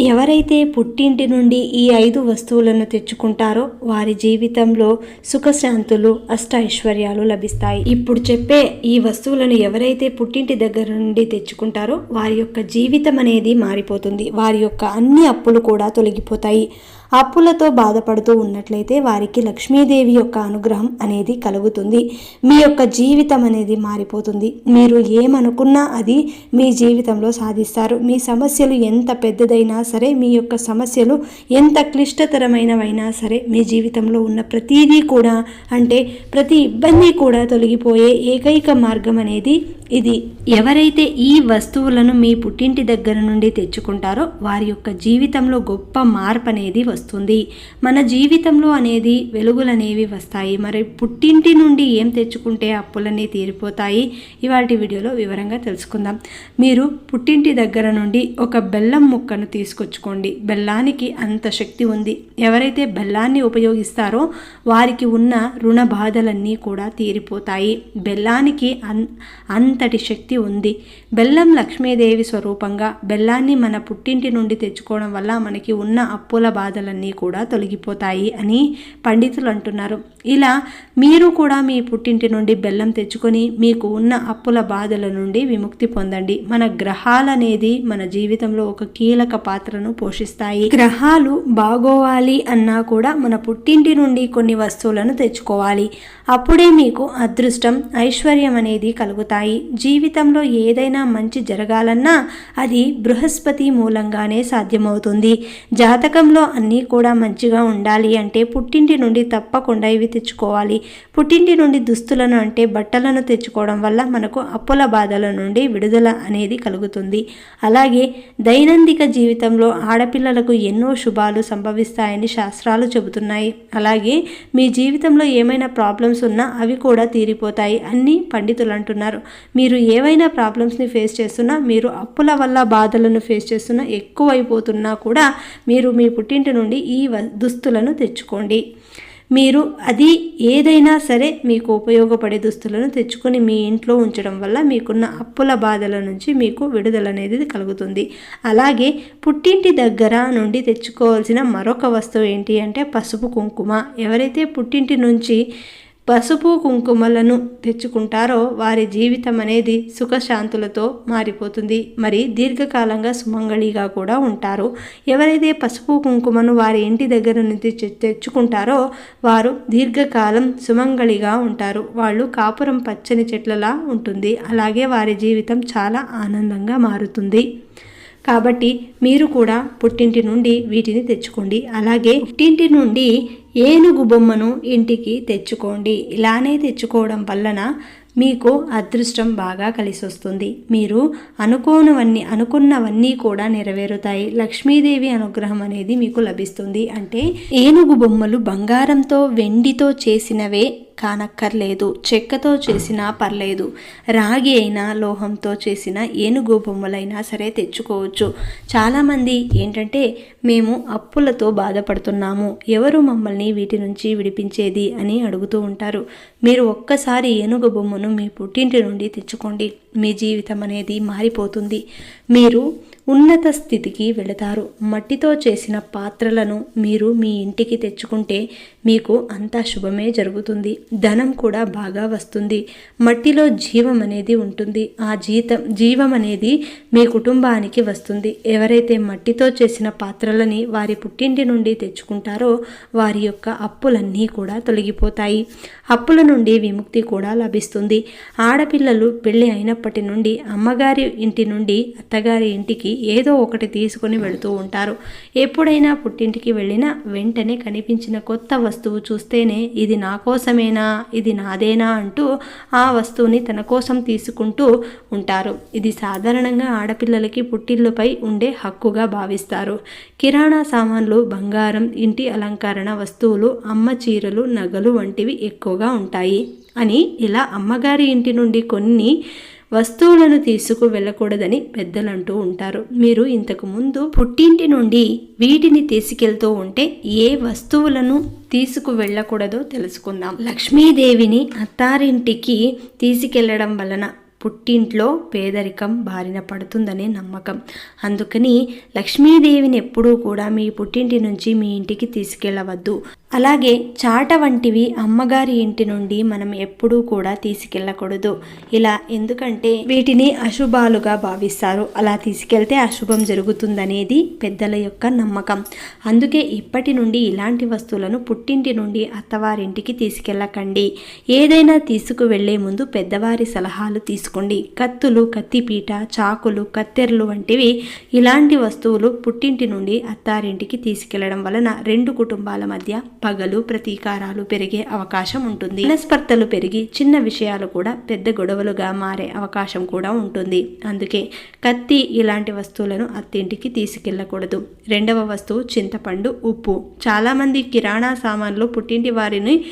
ఎవరైతే పుట్టింటి నుండి ఈ ఐదు వస్తువులను తెచ్చుకుంటారో వారి జీవితంలో సుఖశాంతులు అష్ట ఐశ్వర్యాలు లభిస్తాయి. ఇప్పుడు చెప్పే ఈ వస్తువులను ఎవరైతే పుట్టింటి దగ్గర నుండి తెచ్చుకుంటారో వారి యొక్క జీవితం అనేది మారిపోతుంది. వారి యొక్క అన్ని అప్పులు కూడా తొలగిపోతాయి. అప్పులతో బాధపడుతూ ఉన్నట్లయితే వారికి లక్ష్మీదేవి యొక్క అనుగ్రహం అనేది కలుగుతుంది. మీ యొక్క జీవితం అనేది మారిపోతుంది. మీరు ఏమనుకున్నా అది మీ జీవితంలో సాధిస్తారు. మీ సమస్యలు ఎంత పెద్దదైనా సరే మీ యొక్క సమస్యలు ఎంత క్లిష్టతరమైనవైనా సరే మీ జీవితంలో ఉన్న ప్రతిదీ కూడా అంటే ప్రతి ఇబ్బంది కూడా తొలగిపోయే ఏకైక మార్గం అనేది ఇది. ఎవరైతే ఈ వస్తువులను మీ పుట్టింటి దగ్గర నుండి తెచ్చుకుంటారో వారి యొక్క జీవితంలో గొప్ప మార్పు అనేది వస్తుంది. మన జీవితంలో అనేది వెలుగులు అనేవి వస్తాయి. మరి పుట్టింటి నుండి ఏం తెచ్చుకుంటే అప్పులన్నీ తీరిపోతాయి? ఇవాటి వీడియోలో వివరంగా తెలుసుకుందాం. మీరు పుట్టింటి దగ్గర నుండి ఒక బెల్లం ముక్కను తీసుకొచ్చుకోండి. బెల్లానికి అంత శక్తి ఉంది. ఎవరైతే బెల్లాన్ని ఉపయోగిస్తారో వారికి ఉన్న రుణ బాధలన్నీ కూడా తీరిపోతాయి. బెల్లానికి అన్ అంతటి శక్తి ఉంది. బెల్లం లక్ష్మీదేవి స్వరూపంగా బెల్లాన్ని మన పుట్టింటి నుండి తెచ్చుకోవడం వల్ల మనకి ఉన్న అప్పుల బాధలన్నీ కూడా తొలగిపోతాయి అని పండితులు అంటున్నారు. ఇలా మీరు కూడా మీ పుట్టింటి నుండి బెల్లం తెచ్చుకొని మీకు ఉన్న అప్పుల బాధల నుండి విముక్తి పొందండి. మన గ్రహాలనేది మన జీవితంలో ఒక కీలక పాత్ర పాత్రను పోషిస్తాయి. గ్రహాలు బాగోవాలి అన్నా కూడా మన పుట్టింటి నుండి కొన్ని వస్తువులను తెచ్చుకోవాలి. అప్పుడే మీకు అదృష్టం ఐశ్వర్యం అనేది కలుగుతాయి. జీవితంలో ఏదైనా మంచి జరగాలన్నా అది బృహస్పతి మూలంగానే సాధ్యమవుతుంది. జాతకంలో అన్నీ కూడా మంచిగా ఉండాలి అంటే పుట్టింటి నుండి తప్పకుండా ఇవి తెచ్చుకోవాలి. పుట్టింటి నుండి దుస్తులను అంటే బట్టలను తెచ్చుకోవడం వల్ల మనకు అప్పుల బాధల నుండి విడుదల అనేది కలుగుతుంది. అలాగే దైనందిక జీవితంలో ఆడపిల్లలకు ఎన్నో శుభాలు సంభవిస్తాయని శాస్త్రాలు చెబుతున్నాయి. అలాగే మీ జీవితంలో ఏమైనా ప్రాబ్లమ్స్ ఉన్నా అవి కూడా తీరిపోతాయి అని పండితులు అంటున్నారు. మీరు ఏవైనా ప్రాబ్లమ్స్ని ఫేస్ చేస్తున్నా మీరు అప్పుల వల్ల బాధలను ఫేస్ చేస్తున్నా ఎక్కువైపోతున్నా కూడా మీరు మీ పుట్టింటి నుండి ఈ వ- దుస్తులను తెచ్చుకోండి. మీరు అది ఏదైనా సరే మీకు ఉపయోగపడే దుస్తులను తెచ్చుకొని మీ ఇంట్లో ఉంచడం వల్ల మీకున్న అప్పుల బాధల నుంచి మీకు విడుదల అనేది కలుగుతుంది. అలాగే పుట్టింటి దగ్గర నుండి తెచ్చుకోవాల్సిన మరొక వస్తువు ఏంటి అంటే పసుపు కుంకుమ. ఎవరైతే పుట్టింటి నుంచి పసుపు కుంకుమలను తెచ్చుకుంటారో వారి జీవితం అనేది సుఖశాంతులతో మారిపోతుంది. మరి దీర్ఘకాలంగా సుమంగళిగా కూడా ఉంటారు. ఎవరైతే పసుపు కుంకుమను వారి ఇంటి దగ్గర నుంచి తె- తెచ్చుకుంటారో వారు దీర్ఘకాలం సుమంగళిగా ఉంటారు. వాళ్ళు కాపురం పచ్చని చెట్లలా ఉంటుంది. అలాగే వారి జీవితం చాలా ఆనందంగా మారుతుంది. కాబట్టి మీరు కూడా పుట్టింటి నుండి వీటిని తెచ్చుకోండి. అలాగే పుట్టింటి నుండి ఏనుగు బొమ్మను ఇంటికి తెచ్చుకోండి. ఇలానే తెచ్చుకోవడం వలన మీకు అదృష్టం బాగా కలిసి వస్తుంది మీరు అనుకోనవన్నీ అనుకున్నవన్నీ కూడా నెరవేరుతాయి. లక్ష్మీదేవి అనుగ్రహం అనేది మీకు లభిస్తుంది. అంటే ఏనుగు బొమ్మలు బంగారంతో వెండితో చేసినవే కానక్కర్లేదు. చెక్కతో చేసినా పర్లేదు. రాగి అయినా లోహంతో చేసిన ఏనుగు బొమ్మలైనా సరే తెచ్చుకోవచ్చు. చాలామంది ఏంటంటే మేము అప్పులతో బాధపడుతున్నాము. ఎవరు మమ్మల్ని వీటి నుంచి విడిపించేది అని అడుగుతూ ఉంటారు. మీరు ఒక్కసారి ఏనుగు బొమ్మను మీ పుట్టింటి నుండి తెచ్చుకోండి. మీ జీవితం అనేది మారిపోతుంది. మీరు ఉన్నత స్థితికి వెళతారు. మట్టితో చేసిన పాత్రలను మీరు మీ ఇంటికి తెచ్చుకుంటే మీకు అంతా శుభమే జరుగుతుంది. ధనం కూడా బాగా వస్తుంది. మట్టిలో జీవం అనేది ఉంటుంది. ఆ జీతం జీవం అనేది మీ కుటుంబానికి వస్తుంది. ఎవరైతే మట్టితో చేసిన పాత్రలని వారి పుట్టింటి నుండి తెచ్చుకుంటారో వారి యొక్క అప్పులన్నీ కూడా తొలగిపోతాయి. అప్పుల నుండి విముక్తి కూడా లభిస్తుంది. ఆడపిల్లలు పెళ్ళి అయినప్పటి నుండి అమ్మగారి ఇంటి నుండి అత్తగారి ఇంటికి ఏదో ఒకటి తీసుకొని వెళుతూ ఉంటారు. ఎప్పుడైనా పుట్టింటికి వెళ్ళినా వెంటనే కనిపించిన కొత్త వస్తువు చూస్తేనే ఇది నా కోసమేనా ఇది నాదేనా అంటూ ఆ వస్తువుని తన కోసం తీసుకుంటూ ఉంటారు. ఇది సాధారణంగా ఆడపిల్లలకి పుట్టిల్లుపై ఉండే హక్కుగా భావిస్తారు. కిరాణా సామాన్లు బంగారం ఇంటి అలంకరణ వస్తువులు అమ్మ చీరలు నగలు వంటివి ఎక్కువగా ఉంటాయి. అని ఇలా అమ్మగారి ఇంటి నుండి కొన్ని వస్తువులను తీసుకు వెళ్ళకూడదని పెద్దలు అంటూ ఉంటారు. మీరు ఇంతకు ముందు పుట్టింటి నుండి వీటిని తీసుకెళ్తూ ఉంటే ఏ వస్తువులను తీసుకు వెళ్ళకూడదో తెలుసుకుందాం. లక్ష్మీదేవిని అత్తారింటికి తీసుకెళ్ళడం వలన పుట్టింట్లో పేదరికం బారిన పడుతుందనే నమ్మకం. అందుకని లక్ష్మీదేవిని ఎప్పుడూ కూడా మీ పుట్టింటి నుంచి మీ ఇంటికి తీసుకెళ్ళవద్దు అలాగే చాట వంటివి అమ్మగారి ఇంటి నుండి మనం ఎప్పుడూ కూడా తీసుకెళ్ళకూడదు. ఇలా ఎందుకంటే వీటిని అశుభాలుగా భావిస్తారు. అలా తీసుకెళ్తే అశుభం జరుగుతుందనేది పెద్దల యొక్క నమ్మకం. అందుకే ఇప్పటి నుండి ఇలాంటి వస్తువులను పుట్టింటి నుండి అత్తవారింటికి తీసుకెళ్ళకండి. ఏదైనా తీసుకువెళ్ళే ముందు పెద్దవారి సలహాలు తీసుకోండి. కత్తులు కత్తిపీట చాకులు కత్తెరలు వంటివి ఇలాంటి వస్తువులు పుట్టింటి నుండి అత్తారింటికి తీసుకెళ్ళడం వలన రెండు కుటుంబాల మధ్య పగలు ప్రతీకారాలు పెరిగే అవకాశం ఉంటుంది. మనస్పర్ధలు పెరిగి చిన్న విషయాలు కూడా పెద్ద గొడవలుగా మారే అవకాశం కూడా ఉంటుంది. అందుకే కత్తి ఇలాంటి వస్తువులను అత్తింటికి తీసుకెళ్ళకూడదు. రెండవ వస్తువు చింతపండు ఉప్పు. చాలామంది కిరాణా సామాన్లు పుట్టింటి వారిని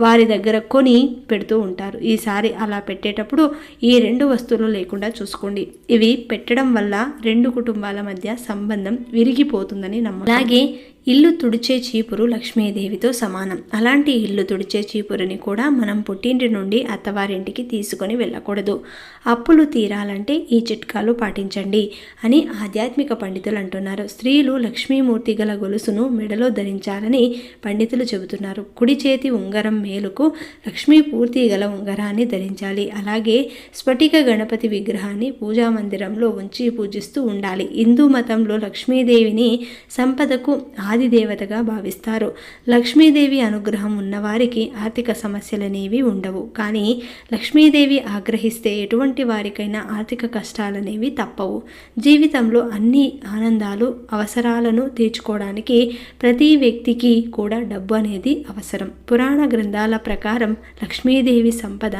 వారి దగ్గర కొని పెడుతూ ఉంటారు. ఈసారి అలా పెట్టేటప్పుడు ఈ రెండు వస్తువులు లేకుండా చూసుకోండి. ఇవి పెట్టడం వల్ల రెండు కుటుంబాల మధ్య సంబంధం విరిగిపోతుందని నమ్మకం అలాగే ఇల్లు తుడిచే చీపురు లక్ష్మీదేవితో సమానం. అలాంటి ఇల్లు తుడిచే చీపురుని కూడా మనం పుట్టింటి నుండి అత్తవారింటికి తీసుకొని వెళ్ళకూడదు. అప్పులు తీరాలంటే ఈ చిట్కాలు పాటించండి అని ఆధ్యాత్మిక పండితులు అంటున్నారు. స్త్రీలు లక్ష్మీమూర్తి గల గొలుసును మెడలో ధరించాలని పండితులు చెబుతున్నారు. కుడి చేతి ఉంగరం మేలుకు లక్ష్మీ పూర్తి గల ఉంగరాన్ని ధరించాలి. అలాగే స్ఫటిక గణపతి విగ్రహాన్ని పూజా మందిరంలో ఉంచి పూజిస్తూ ఉండాలి. హిందూ మతంలో లక్ష్మీదేవిని సంపదకు ఆదిదేవతగా భావిస్తారు. లక్ష్మీదేవి అనుగ్రహం ఉన్నవారికి ఆర్థిక సమస్యలనేవి ఉండవు. కానీ లక్ష్మీదేవి ఆగ్రహిస్తే ఎటువంటి వారికైనా ఆర్థిక కష్టాలనేవి తప్పవు. జీవితంలో అన్ని ఆనందాలు అవసరాలను తీర్చుకోవడానికి ప్రతి వ్యక్తికి కూడా డబ్బు అనేది అవసరం. పురాణ గ్రంథాల ప్రకారం లక్ష్మీదేవి సంపద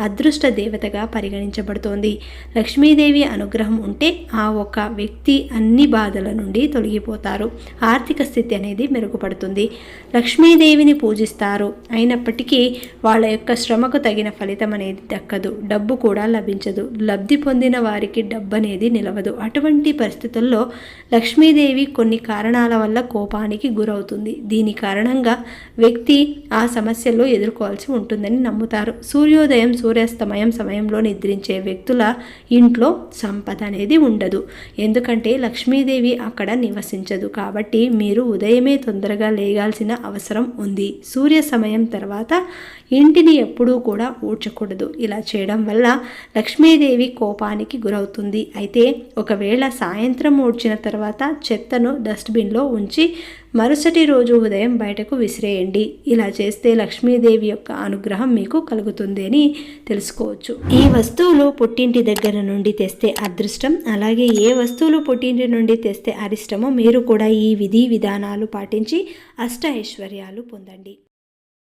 అదృష్ట దేవతగా పరిగణించబడుతోంది. లక్ష్మీదేవి అనుగ్రహం ఉంటే ఆ ఒక వ్యక్తి అన్ని బాధల నుండి తొలగిపోతారు. ఆర్థిక స్థితి అనేది మెరుగుపడుతుంది. లక్ష్మీదేవిని పూజిస్తారు. అయినప్పటికీ వాళ్ళ యొక్క శ్రమకు తగిన ఫలితం అనేది దక్కదు. డబ్బు కూడా లభించదు. లబ్ధి పొందిన వారికి డబ్బు అనేది నిలవదు. అటువంటి పరిస్థితుల్లో లక్ష్మీదేవి కొన్ని కారణాల వల్ల కోపానికి గురవుతుంది. దీని కారణంగా వ్యక్తి ఆ సమస్యల్లో ఎదుర్కోవాల్సి ఉంటుందని నమ్ముతారు. సూర్యోదయం సూర్యాస్తమయం సమయంలో నిద్రించే వ్యక్తుల ఇంట్లో సంపద అనేది ఉండదు. ఎందుకంటే లక్ష్మీదేవి అక్కడ నివసించదు. కాబట్టి మీరు ఉదయమే తొందరగా లేగాల్సిన అవసరం ఉంది. సూర్య సమయం తర్వాత ఇంటిని ఎప్పుడూ కూడా ఊడ్చకూడదు. ఇలా చేయడం వల్ల లక్ష్మీదేవి కోపానికి గురవుతుంది. అయితే ఒకవేళ సాయంత్రం ఊడ్చిన తర్వాత చెత్తను డస్ట్బిన్లో ఉంచి మరుసటి రోజు ఉదయం బయటకు విసిరేయండి. ఇలా చేస్తే లక్ష్మీదేవి యొక్క అనుగ్రహం మీకు కలుగుతుంది అని తెలుసుకోవచ్చు. ఈ వస్తువులు పుట్టింటి దగ్గర నుండి తెస్తే అదృష్టం. అలాగే ఏ వస్తువులు పుట్టింటి నుండి తెస్తే అరిష్టమో మీరు కూడా ఈ విధి విధానాలు పాటించి అష్ట ఐశ్వర్యాలు పొందండి.